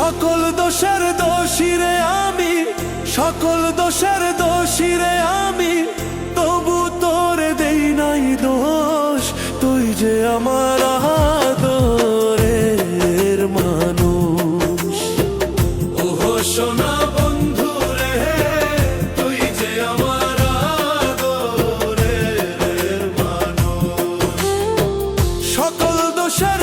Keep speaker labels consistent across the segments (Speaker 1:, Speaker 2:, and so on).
Speaker 1: সকল দোষের দোষীরে আমি সকল দোষের দোষীরে আমি তবু তোরে দেই নাই দোষ তুই যে আমার আদরের মানুষ। ওহো সোনা বন্ধু রে তুই যে আমার আদরের মানুষ। সকল দোষের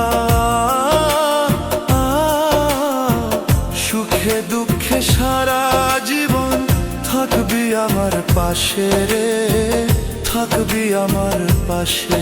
Speaker 1: থাকবি আমার পাশে রে থাকবি আমার পাশে।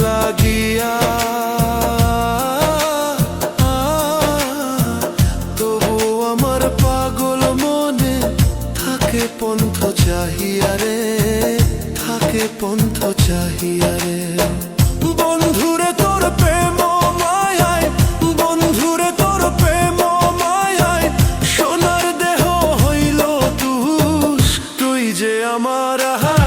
Speaker 1: চাহিয়া থাকে পন্থ চাহিয়া বন্ধুরে তোর প্রেম মায়ায়, বন্ধুরে তোর প্রেম মায়ায়, সোনার দেহ হইল তুষ, তুই যে আমার আহা